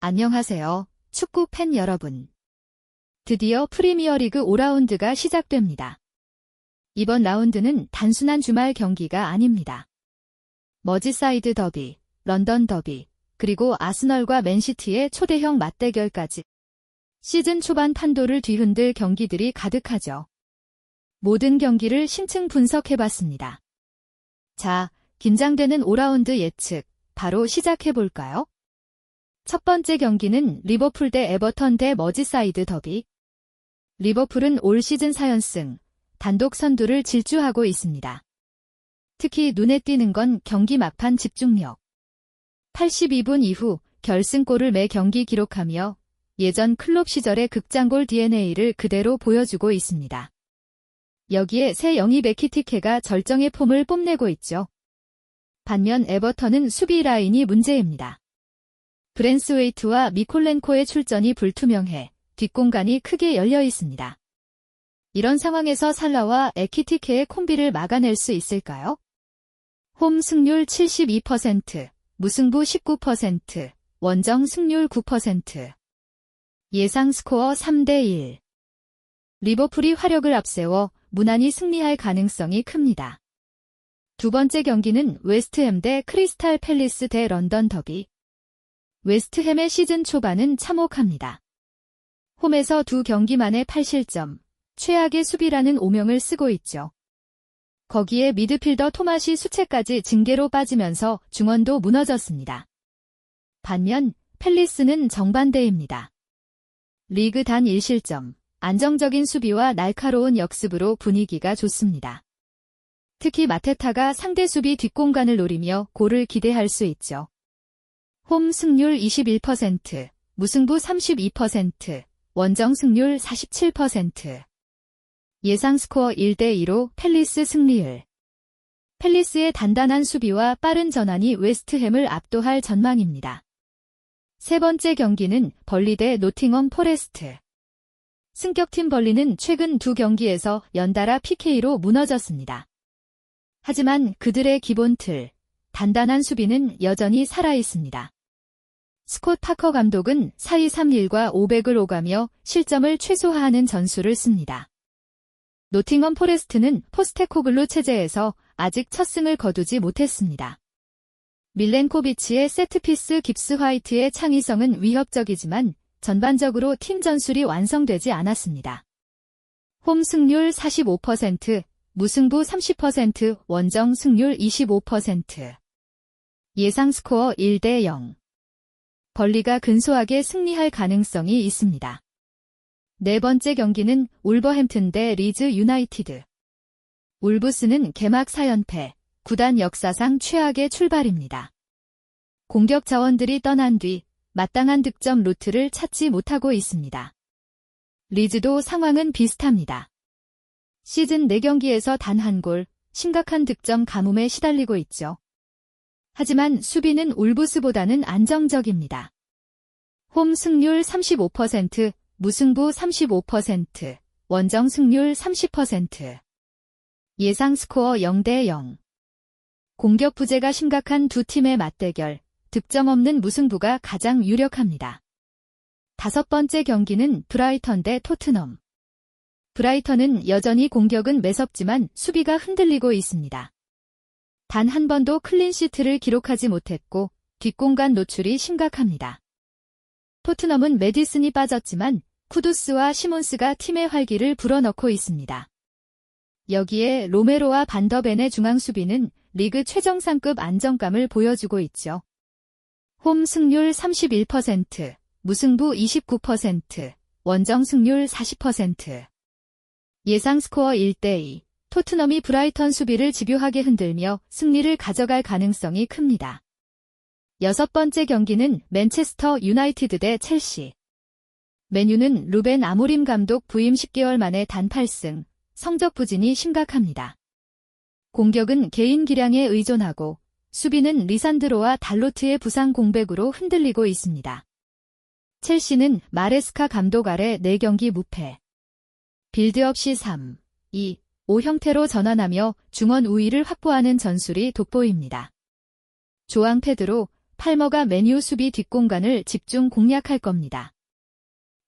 안녕하세요. 축구 팬 여러분. 드디어 프리미어리그 5라운드가 시작됩니다. 이번 라운드는 단순한 주말 경기가 아닙니다. 머지사이드 더비, 런던 더비, 그리고 아스널과 맨시티의 초대형 맞대결까지 시즌 초반 판도를 뒤흔들 경기들이 가득하죠. 모든 경기를 심층 분석해봤습니다. 자, 긴장되는 5라운드 예측, 바로 시작해볼까요? 첫 번째 경기는 리버풀 대 에버턴 대 머지사이드 더비. 리버풀은 올 시즌 4연승, 단독 선두를 질주하고 있습니다. 특히 눈에 띄는 건 경기 막판 집중력. 82분 이후 결승골을 매 경기 기록하며 예전 클롭 시절의 극장골 DNA를 그대로 보여주고 있습니다. 여기에 새 영입 에키티케가 절정의 폼을 뽐내고 있죠. 반면 에버턴은 수비 라인이 문제입니다. 브랜스웨이트와 미콜렌코의 출전이 불투명해 뒷공간이 크게 열려 있습니다. 이런 상황에서 살라와 에키티케의 콤비를 막아낼 수 있을까요? 홈 승률 72%, 무승부 19%, 원정 승률 9%. 예상 스코어 3대1. 리버풀이 화력을 앞세워 무난히 승리할 가능성이 큽니다. 두 번째 경기는 웨스트햄 대 크리스탈 팰리스 대 런던 더비. 웨스트햄의 시즌 초반은 참혹합니다. 홈에서 두 경기 만에 8실점, 최악의 수비라는 오명을 쓰고 있죠. 거기에 미드필더 토마시 수채까지 징계로 빠지면서 중원도 무너졌습니다. 반면 팰리스는 정반대입니다. 리그 단 1실점, 안정적인 수비와 날카로운 역습으로 분위기가 좋습니다. 특히 마테타가 상대 수비 뒷공간을 노리며 골을 기대할 수 있죠. 홈 승률 21%, 무승부 32%, 원정 승률 47%. 예상 스코어 1대2로 팰리스 승리율. 팰리스의 단단한 수비와 빠른 전환이 웨스트햄을 압도할 전망입니다. 세 번째 경기는 벌리 대 노팅엄 포레스트. 승격팀 벌리는 최근 두 경기에서 연달아 PK로 무너졌습니다. 하지만 그들의 기본 틀, 단단한 수비는 여전히 살아있습니다. 스콧 파커 감독은 4231과 500을 오가며 실점을 최소화하는 전술을 씁니다. 노팅엄 포레스트는 포스테코글루 체제에서 아직 첫 승을 거두지 못했습니다. 밀렌코비치의 세트피스 깁스 화이트의 창의성은 위협적이지만 전반적으로 팀 전술이 완성되지 않았습니다. 홈 승률 45%, 무승부 30%, 원정 승률 25%. 예상 스코어 1대 0. 벌리가 근소하게 승리할 가능성이 있습니다. 네 번째 경기는 울버햄튼 대 리즈 유나이티드. 울브스는 개막 4연패, 구단 역사상 최악의 출발입니다. 공격 자원들이 떠난 뒤 마땅한 득점 루트를 찾지 못하고 있습니다. 리즈도 상황은 비슷합니다. 시즌 4경기에서 단 한 골, 심각한 득점 가뭄에 시달리고 있죠. 하지만 수비는 울브스보다는 안정적입니다. 홈 승률 35%, 무승부 35%, 원정 승률 30%. 예상 스코어 0대 0. 공격 부재가 심각한 두 팀의 맞대결, 득점 없는 무승부가 가장 유력합니다. 다섯 번째 경기는 브라이턴 대 토트넘. 브라이턴은 여전히 공격은 매섭지만 수비가 흔들리고 있습니다. 단 한 번도 클린시트를 기록하지 못했고 뒷공간 노출이 심각합니다. 토트넘은 메디슨이 빠졌지만 쿠두스와 시몬스가 팀의 활기를 불어넣고 있습니다. 여기에 로메로와 반더벤의 중앙 수비는 리그 최정상급 안정감을 보여주고 있죠. 홈 승률 31%, 무승부 29%, 원정 승률 40%. 예상 스코어 1대2. 토트넘이 브라이턴 수비를 집요하게 흔들며 승리를 가져갈 가능성이 큽니다. 여섯 번째 경기는 맨체스터 유나이티드 대 첼시. 메뉴는 루벤 아모림 감독 부임 10개월 만에 단 8승, 성적 부진이 심각합니다. 공격은 개인 기량에 의존하고 수비는 리산드로와 달로트의 부상 공백으로 흔들리고 있습니다. 첼시는 마레스카 감독 아래 4경기 무패. 빌드업 시 3, 2, 5 형태로 전환하며 중원 우위를 확보하는 전술이 돋보입니다. 조앙 페드로, 팔머가 메뉴 수비 뒷공간을 집중 공략할 겁니다.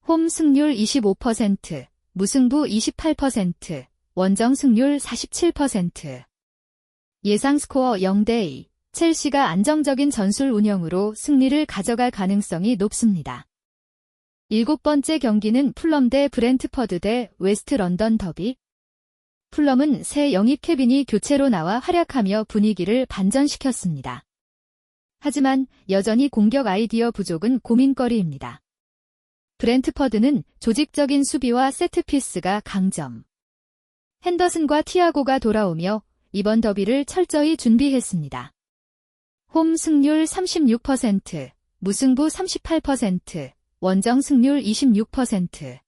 홈 승률 25%, 무승부 28%, 원정 승률 47%. 예상 스코어 0대2, 첼시가 안정적인 전술 운영으로 승리를 가져갈 가능성이 높습니다. 일곱 번째 경기는 풀럼 대 브렌트퍼드 대 웨스트 런던 더비. 풀럼은 새 영입 케빈이 교체로 나와 활약하며 분위기를 반전시켰습니다. 하지만 여전히 공격 아이디어 부족은 고민거리입니다. 브렌트퍼드는 조직적인 수비와 세트피스가 강점. 핸더슨과 티아고가 돌아오며 이번 더비를 철저히 준비했습니다. 홈 승률 36%, 무승부 38%, 원정 승률 26%.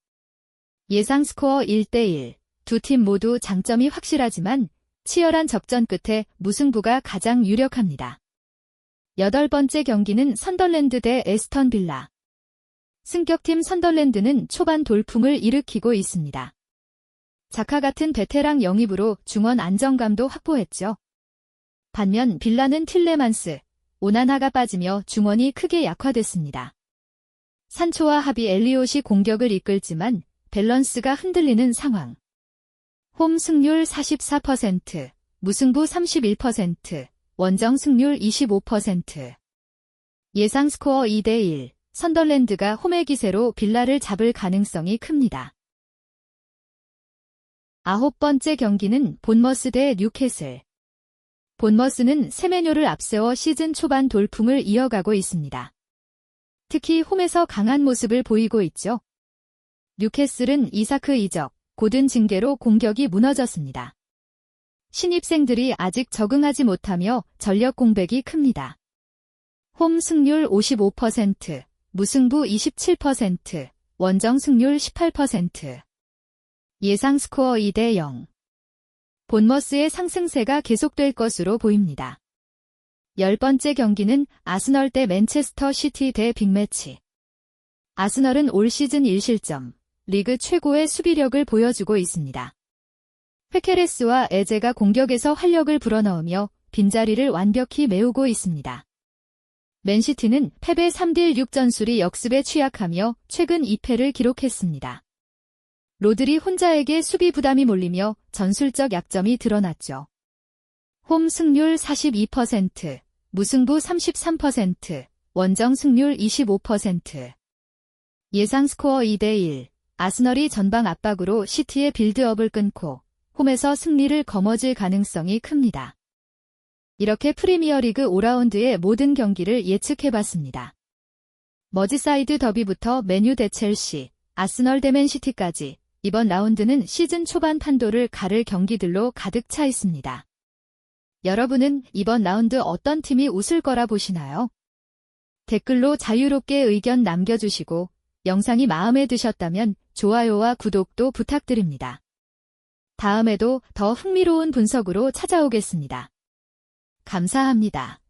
예상 스코어 1대1. 두 팀 모두 장점이 확실하지만 치열한 접전 끝에 무승부가 가장 유력합니다. 여덟 번째 경기는 선덜랜드 대 에스턴 빌라. 승격팀 선덜랜드는 초반 돌풍을 일으키고 있습니다. 자카 같은 베테랑 영입으로 중원 안정감도 확보했죠. 반면 빌라는 틸레만스, 오나나가 빠지며 중원이 크게 약화됐습니다. 산초와 하비 엘리옷이 공격을 이끌지만 밸런스가 흔들리는 상황. 홈 승률 44%, 무승부 31%, 원정 승률 25%. 예상 스코어 2대1, 선덜랜드가 홈의 기세로 빌라를 잡을 가능성이 큽니다. 아홉 번째 경기는 본머스 대 뉴캐슬. 본머스는 세메뇨를 앞세워 시즌 초반 돌풍을 이어가고 있습니다. 특히 홈에서 강한 모습을 보이고 있죠. 뉴캐슬은 이사크 이적, 고든 징계로 공격이 무너졌습니다. 신입생들이 아직 적응하지 못하며 전력 공백이 큽니다. 홈 승률 55%, 무승부 27%, 원정 승률 18%. 예상 스코어 2대 0. 본머스의 상승세가 계속될 것으로 보입니다. 열 번째 경기는 아스널 대 맨체스터 시티 대 빅매치. 아스널은 올 시즌 1실점, 리그 최고의 수비력을 보여주고 있습니다. 페케레스와 에제가 공격에서 활력을 불어넣으며 빈자리를 완벽히 메우고 있습니다. 맨시티는 패배 3대 6 전술이 역습에 취약하며 최근 2패를 기록했습니다. 로드리 혼자에게 수비 부담이 몰리며 전술적 약점이 드러났죠. 홈 승률 42%, 무승부 33%, 원정 승률 25%. 예상 스코어 2대1, 아스널이 전방 압박으로 시티의 빌드업을 끊고 홈에서 승리를 거머쥘 가능성이 큽니다. 이렇게 프리미어리그 5라운드의 모든 경기를 예측해봤습니다. 머지사이드 더비부터 메뉴 대 첼시, 아스널 대 맨시티까지 이번 라운드는 시즌 초반 판도를 가를 경기들로 가득 차 있습니다. 여러분은 이번 라운드 어떤 팀이 웃을 거라 보시나요? 댓글로 자유롭게 의견 남겨주시고 영상이 마음에 드셨다면 좋아요와 구독도 부탁드립니다. 다음에도 더 흥미로운 분석으로 찾아오겠습니다. 감사합니다.